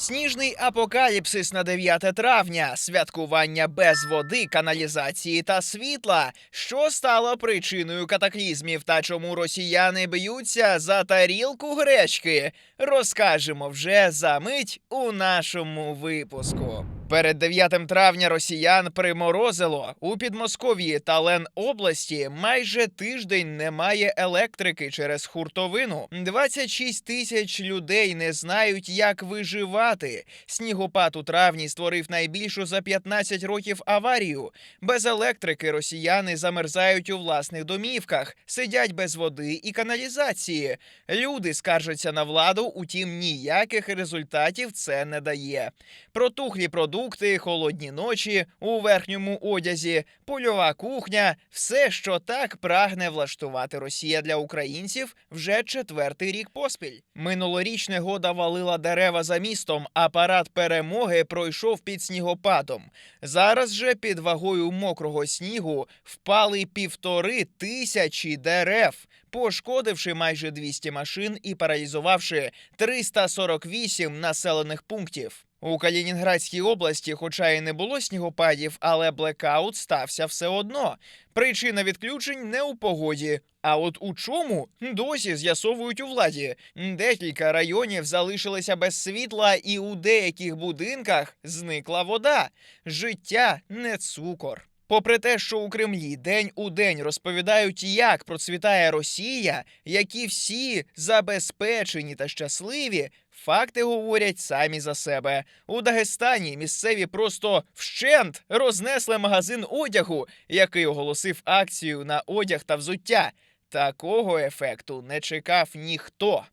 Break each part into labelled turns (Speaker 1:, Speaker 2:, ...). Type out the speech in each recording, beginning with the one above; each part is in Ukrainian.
Speaker 1: Сніжний апокаліпсис на 9 травня, святкування без води, каналізації та світла. Що стало причиною катаклізмів та чому росіяни б'ються за тарілку гречки? Розкажемо вже за мить у нашому випуску. Перед 9 травня росіян приморозило у Підмосков'ї та Ленобласті майже тиждень немає електрики через хуртовину. 26 тисяч людей не знають, як виживати. Снігопад у травні створив найбільшу за 15 років аварію. Без електрики росіяни замерзають у власних домівках, сидять без води і каналізації. Люди скаржаться на владу, утім ніяких результатів це не дає. Протухлі продукти, холодні ночі у верхньому одязі, польова кухня все, що так прагне влаштувати Росія для українців вже четвертий рік поспіль. Минулоріч негода валила дерева за містом, а парад перемоги пройшов під снігопадом. Зараз же під вагою мокрого снігу впали півтори тисячі дерев, пошкодивши майже 200 машин і паралізувавши 348 населених пунктів. У Калінінградській області, хоча і не було снігопадів, але блекаут стався все одно. Причина відключень не у погоді. А от у чому досі з'ясовують у владі. Декілька районів залишилися без світла, і у деяких будинках зникла вода. Життя не цукор. Попри те, що у Кремлі день у день розповідають, як процвітає Росія, які всі забезпечені та щасливі, факти говорять самі за себе. У Дагестані місцеві просто вщент рознесли магазин одягу, який оголосив акцію на одяг та взуття. Такого ефекту не чекав ніхто.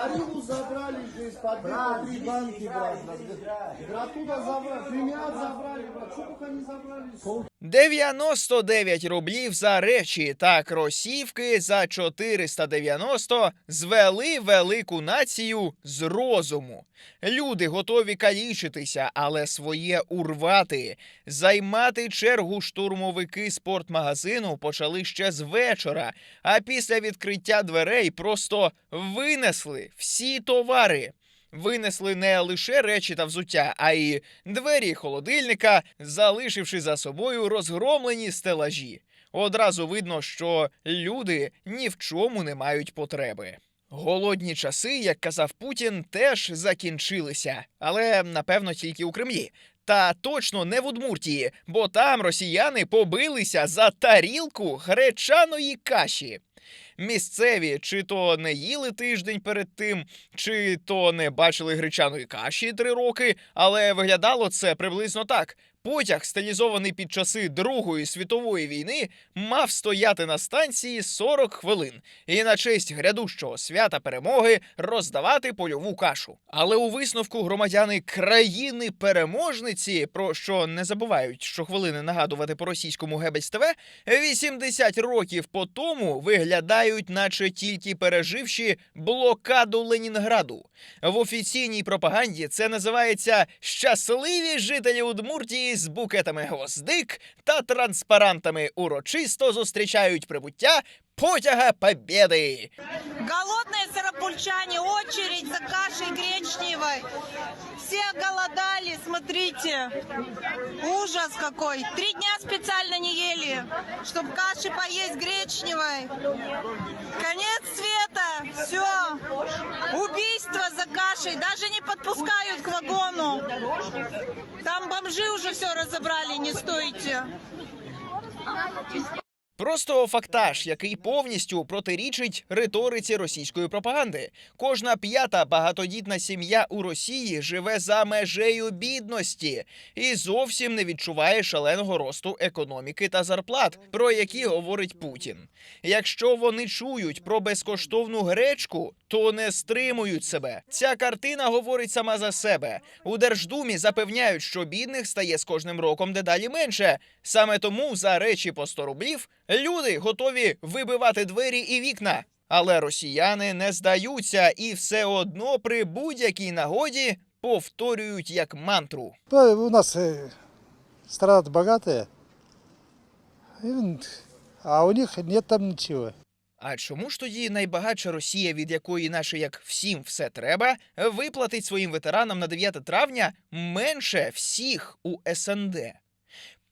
Speaker 2: Гориллу забрали же из-под брат, три банки, брат. Оттуда забрали, фремят забрали, брат. Что только не забрали?
Speaker 1: 99 рублів за речі та кросівки за 490 звели велику націю з розуму. Люди готові калічитися, але своє урвати. Займати чергу штурмовики спортмагазину почали ще з вечора, а після відкриття дверей просто винесли всі товари. Винесли не лише речі та взуття, а й двері холодильника, залишивши за собою розгромлені стелажі. Одразу видно, що люди ні в чому не мають потреби. Голодні часи, як казав Путін, теж закінчилися, але напевно тільки у Кремлі. Та точно не в Удмуртії, бо там росіяни побилися за тарілку гречаної каші. Місцеві чи то не їли тиждень перед тим, чи то не бачили гречаної каші три роки, але виглядало це приблизно так. Потяг, стилізований під часи Другої світової війни, мав стояти на станції 40 хвилин і на честь грядущого свята перемоги роздавати польову кашу. Але у висновку громадяни країни-переможниці, про що не забувають щохвилини нагадувати по російському Гебельс ТВ, 80 років по тому виглядають, наче тільки переживши блокаду Ленінграду. В офіційній пропаганді це називається щасливі жителі Удмуртії з букетами гвоздик та транспарантами урочисто зустрічають прибуття потяга Побєди.
Speaker 3: Голодные сарапульчане, очередь за кашей гречневой. Все голодали, смотрите. Ужас какой. Три дня специально не ели, чтобы каши поесть гречневой. Конец. Убийство за кашей. Даже не подпускают к вагону. Там бомжи уже все разобрали, не стойте.
Speaker 1: Просто фактаж, який повністю протирічить риториці російської пропаганди. Кожна п'ята багатодітна сім'я у Росії живе за межею бідності і зовсім не відчуває шаленого росту економіки та зарплат, про які говорить Путін. Якщо вони чують про безкоштовну гречку, то не стримують себе. Ця картина говорить сама за себе. У Держдумі запевняють, що бідних стає з кожним роком дедалі менше. Саме тому за речі по 100 рублів люди готові вибивати двері і вікна. Але росіяни не здаються і все одно при будь-якій нагоді повторюють як мантру.
Speaker 4: Да, у нас э, страна богатая, а у них нет там ничего.
Speaker 1: А чому ж тоді найбагатша Росія, від якої наше як всім все треба, виплатить своїм ветеранам на 9 травня менше всіх у СНД?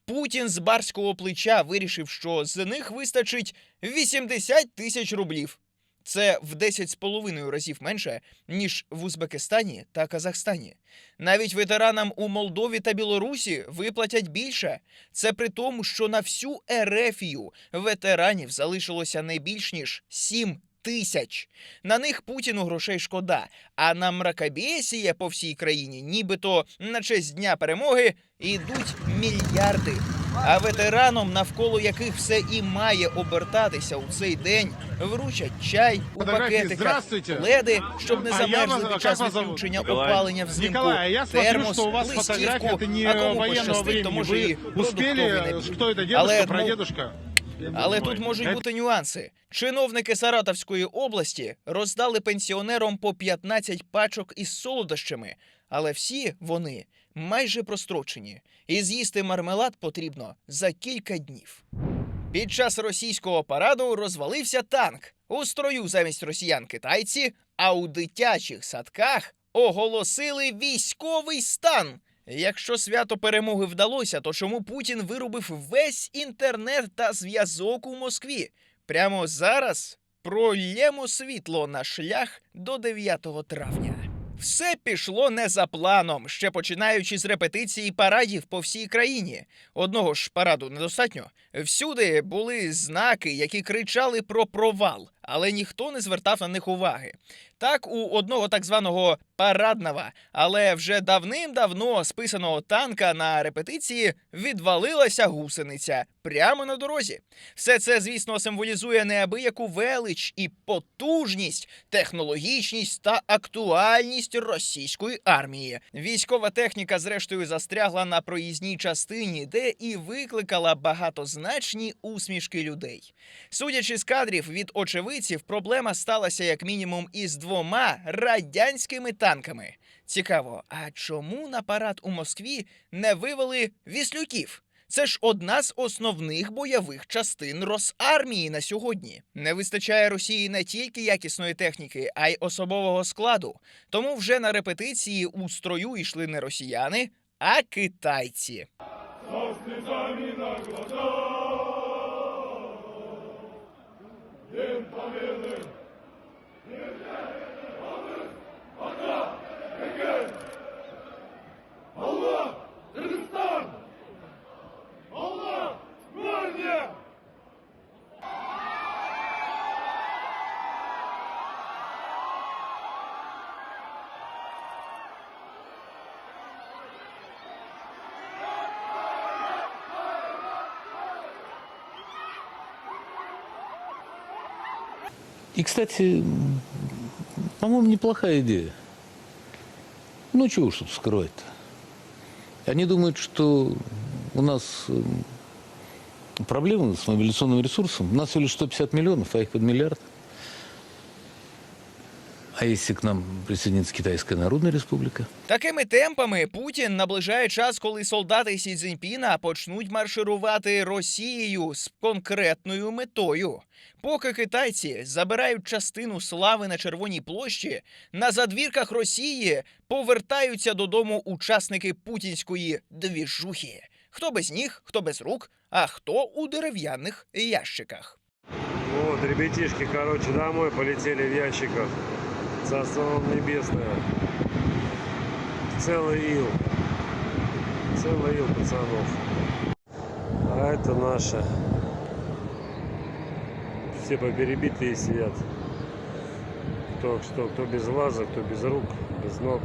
Speaker 1: Путін з барського плеча вирішив, що з них вистачить 80 тисяч рублів. Це в 10,5 разів менше, ніж в Узбекистані та Казахстані. Навіть ветеранам у Молдові та Білорусі виплатять більше. Це при тому, що на всю Ерефію ветеранів залишилося не більш ніж 7 тисяч. На них Путіну грошей шкода, а на мракобесія по всій країні, нібито на честь дня перемоги, йдуть мільярди. А ветеранам, навколо яких все і має обертатися у цей день, вручать чай у
Speaker 5: Фотографії.
Speaker 1: пакетиках,
Speaker 5: Здравствуйте.
Speaker 1: леди, щоб не
Speaker 5: А я
Speaker 1: замерзли
Speaker 5: вас-
Speaker 1: під час
Speaker 5: как вас зовут?
Speaker 1: відключення
Speaker 6: Николай.
Speaker 1: опалення взимку.
Speaker 5: Николай, я смотрю,
Speaker 1: термос,
Speaker 5: что у вас
Speaker 1: листівку,
Speaker 5: фотография это не
Speaker 1: а кому
Speaker 5: военного
Speaker 1: пощастить, то
Speaker 5: времени.
Speaker 1: може і
Speaker 5: Вы
Speaker 1: продуктовий
Speaker 5: успели,
Speaker 1: набір.
Speaker 5: кто это, дедушка,
Speaker 1: Але, ну,
Speaker 5: прадедушка?
Speaker 1: але тут можуть бути нюанси. Чиновники Саратовської області роздали пенсіонерам по 15 пачок із солодощами, але всі вони майже прострочені, і з'їсти мармелад потрібно за кілька днів. Під час російського параду розвалився танк. У строю замість росіян китайці, а у дитячих садках оголосили військовий стан. Якщо свято перемоги вдалося, то чому Путін вирубив весь інтернет та зв'язок у Москві? Прямо зараз прольємо світло на шлях до 9 травня. Все пішло не за планом, ще починаючи з репетиції парадів по всій країні. Одного ж параду недостатньо. Всюди були знаки, які кричали про провал, але ніхто не звертав на них уваги. Так, у одного так званого парадного, але вже давним-давно списаного танка на репетиції відвалилася гусениця прямо на дорозі. Все це, звісно, символізує неабияку велич і потужність, технологічність та актуальність російської армії. Військова техніка, зрештою, застрягла на проїзній частині, де і викликала багатозначні усмішки людей. Судячи з кадрів від очевидців, проблема сталася як мінімум із двома радянськими танками. Цікаво, а чому на парад у Москві не вивели віслюків? Це ж одна з основних бойових частин Росармії на сьогодні. Не вистачає Росії не тільки якісної техніки, а й особового складу. Тому вже на репетиції у строю йшли не росіяни, а китайці. Allah!
Speaker 6: И, кстати, м, по-моему, неплохая идея. Ну, чего уж тут скрывать-то. Они думают, что у нас м, проблемы с мобилизационным ресурсом. У нас всего лишь 150 миллионов, а их под миллиард. А если к нам присоединится Китайская Народная Республика?
Speaker 1: Такими темпами Путін наближає час, коли солдати Сі Цзіньпіна почнуть марширувати Росією з конкретною метою. Поки китайці забирають частину слави на Червоній площі, на задвірках Росії повертаються додому учасники путінської двіжухи. Хто без ніг, хто без рук, а хто у дерев'яних ящиках.
Speaker 7: Вот, ребятишки, короче, домой полетели в ящиках. Царство вам небесное. Целый ил. Целый ил, пацанов. А это наши. Все поперебитые сидят. Кто что, кто без глаза, кто без рук, без ног.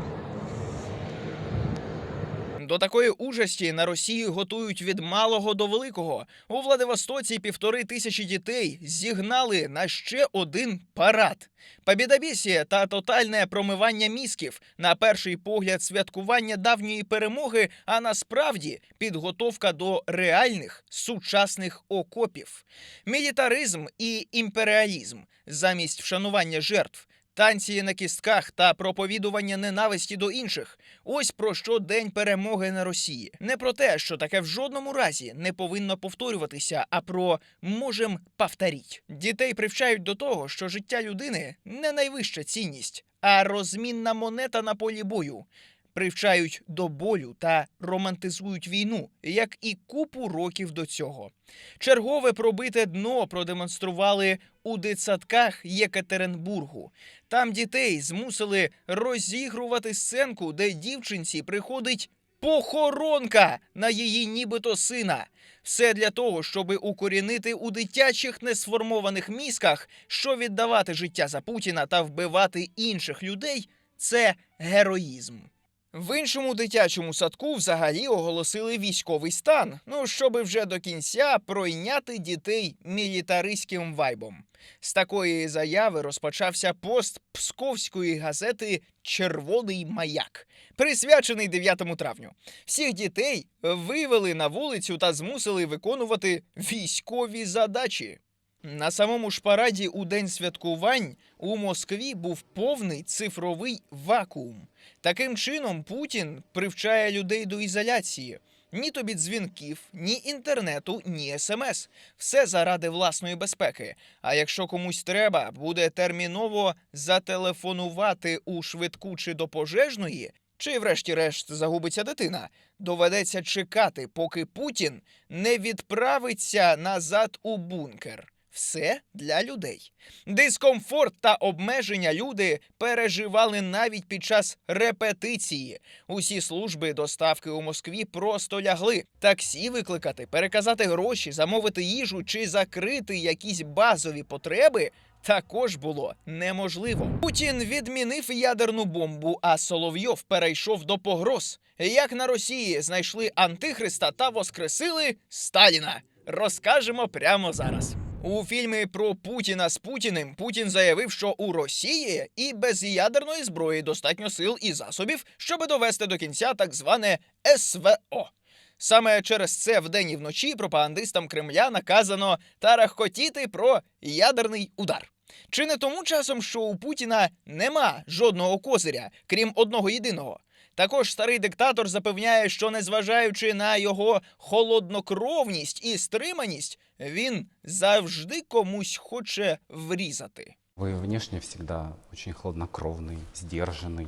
Speaker 1: До такої участі на Росії готують від малого до великого. У Владивостоці півтори тисячі дітей зігнали на ще один парад. Побідобєсія та тотальне промивання мізків на перший погляд святкування давньої перемоги, а насправді підготовка до реальних сучасних окопів. Мілітаризм і імперіалізм замість вшанування жертв танці на кістках та проповідування ненависті до інших. Ось про що день перемоги на Росії. Не про те, що таке в жодному разі не повинно повторюватися, а про можем повторіть. Дітей привчають до того, що життя людини не найвища цінність, а розмінна монета на полі бою. Привчають до болю та романтизують війну, як і купу років до цього. Чергове пробите дно продемонстрували у дитсадках Єкатеринбургу. Там дітей змусили розігрувати сценку, де дівчинці приходить похоронка на її нібито сина. Все для того, щоб укорінити у дитячих несформованих мізках, що віддавати життя за Путіна та вбивати інших людей це героїзм. В іншому дитячому садку взагалі оголосили військовий стан, ну щоби вже до кінця пройняти дітей мілітаристським вайбом. З такої заяви розпочався пост псковської газети Червоний маяк, присвячений 9 травню. Всіх дітей вивели на вулицю та змусили виконувати військові задачі. На самому ж параді у день святкувань у Москві був повний цифровий вакуум. Таким чином Путін привчає людей до ізоляції. Ні тобі дзвінків, ні інтернету, ні смс. Все заради власної безпеки. А якщо комусь треба, буде терміново зателефонувати у швидку чи до пожежної, чи, врешті-решт, загубиться дитина, доведеться чекати, поки Путін не відправиться назад у бункер. Все для людей. Дискомфорт та обмеження люди переживали навіть під час репетиції. Усі служби доставки у Москві просто лягли. Таксі викликати, переказати гроші, замовити їжу чи закрити якісь базові потреби. Також було неможливо. Путін відмінив ядерну бомбу, а Соловйов перейшов до погроз. Як на Росії знайшли антихриста та воскресили Сталіна. Розкажемо прямо зараз. У фільмі про Путіна з Путіним Путін заявив, що у Росії і без ядерної зброї достатньо сил і засобів, щоб довести до кінця так зване СВО. Саме через це вдень і вночі пропагандистам Кремля наказано тарахкотіти про ядерний удар. Чи не тому часом, що у Путіна нема жодного козиря, крім одного єдиного? Також старий диктатор запевняє, що незважаючи на його холоднокровність і стриманість, він завжди комусь хоче врізати.
Speaker 5: Вы внешне всегда очень хладнокровный, сдержанный.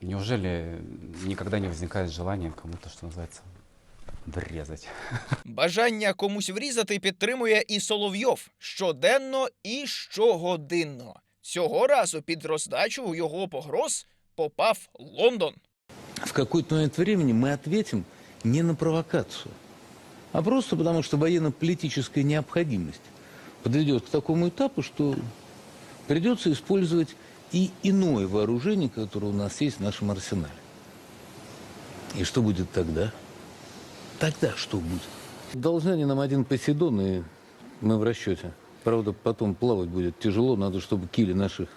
Speaker 5: Неужели никогда не возникает желания кому-то, что называется, врезать?
Speaker 1: Бажання комусь врізати підтримує і Соловйов щоденно і щогодинно. Цього разу під роздачу його погроз попав Лондон.
Speaker 6: В какой-то момент времени мы ответим не на провокацию, а просто потому, что военно-политическая необходимость подойдет к такому этапу, что придется использовать и иное вооружение, которое у нас есть в нашем арсенале. И что будет тогда? Тогда что будет? Должны они нам один Посейдон, и мы в расчете. Правда, потом плавать будет тяжело, надо, чтобы кили наших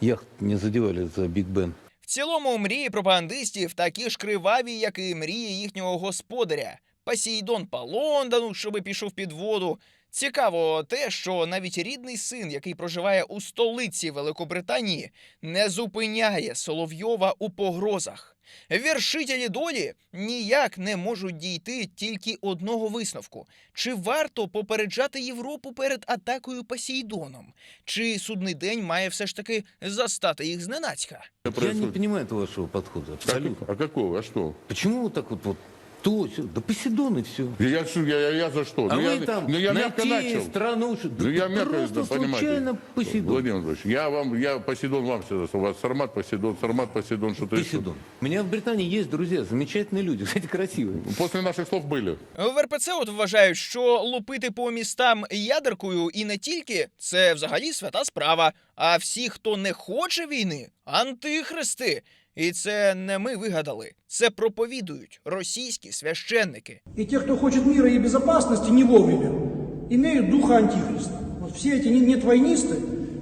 Speaker 6: яхт не задевали за Биг Бен.
Speaker 1: Цілому мрії пропагандистів такі ж криваві, як і мрії їхнього господаря. Посейдон по Лондону, щоби пішов під воду. Цікаво те, що навіть рідний син, який проживає у столиці Великобританії, не зупиняє Соловйова у погрозах. Віршителі долі ніяк не можуть дійти тільки одного висновку: чи варто попереджати Європу перед атакою Посейдоном? Чи судний день має все ж таки застати їх зненацька?
Speaker 6: Я не понимаю этого вашего абсолютно.
Speaker 8: А какого? А что?
Speaker 6: Почему вот так вот, вот то, сё? да Посейдон и все.
Speaker 8: Я, что- я, я, я за что?
Speaker 6: А
Speaker 8: ну,
Speaker 6: вы
Speaker 8: я,
Speaker 6: там
Speaker 8: ну, я мягко
Speaker 6: найти
Speaker 8: начал.
Speaker 6: страну, что-
Speaker 8: Ну,
Speaker 6: да
Speaker 8: я
Speaker 6: ты
Speaker 8: мягко,
Speaker 6: просто
Speaker 8: да, понимаете.
Speaker 6: случайно Посейдон.
Speaker 8: Владимир Владимирович, я вам, я Посейдон вам всегда, у вас Сармат, Посейдон, Сармат, Посейдон, что-то еще.
Speaker 6: Посейдон. У меня в Британии есть друзья, замечательные люди, кстати, красивые.
Speaker 8: После наших слов были.
Speaker 1: В РПЦ от вважають, що лупити по містам ядеркою і не тільки це взагалі свята справа. А всі, хто не хоче війни, антихристи. І це не ми вигадали. Це проповідують російські священники.
Speaker 9: И те, кто хочет мира и безопасности не вовремя, имеют духа антихриста. Вот все эти не- нетвойнисты,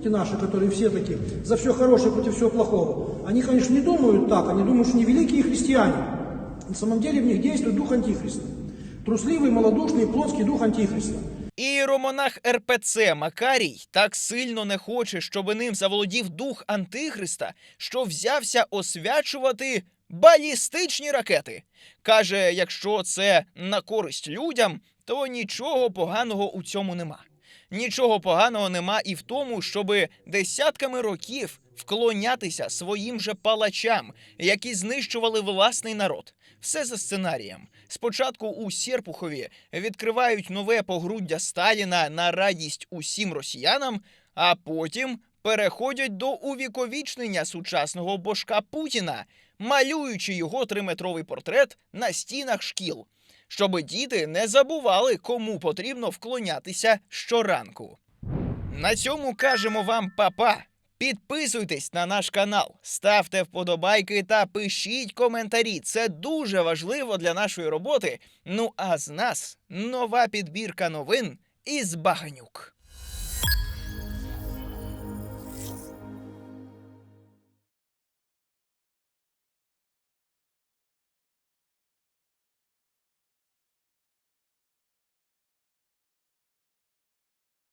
Speaker 9: те наши, которые все такие, за все хорошее против всего плохого, они, конечно, не думают так, они думают, что они великие христиане. На самом деле в них действует дух антихриста. Трусливый, малодушный, плотский дух антихриста.
Speaker 1: Іеромонах РПЦ Макарій так сильно не хоче, щоб ним заволодів дух Антихриста, що взявся освячувати балістичні ракети. Каже, якщо це на користь людям, то нічого поганого у цьому нема. Нічого поганого нема і в тому, щоби десятками років вклонятися своїм же палачам, які знищували власний народ. Все за сценарієм. Спочатку у Серпухові відкривають нове погруддя Сталіна на радість усім росіянам, а потім переходять до увіковічнення сучасного божка Путіна, малюючи його триметровий портрет на стінах шкіл, щоби діти не забували, кому потрібно вклонятися щоранку. На цьому кажемо вам папа. Підписуйтесь на наш канал, ставте вподобайки та пишіть коментарі. Це дуже важливо для нашої роботи. Ну а з нас нова підбірка новин із Баганюк.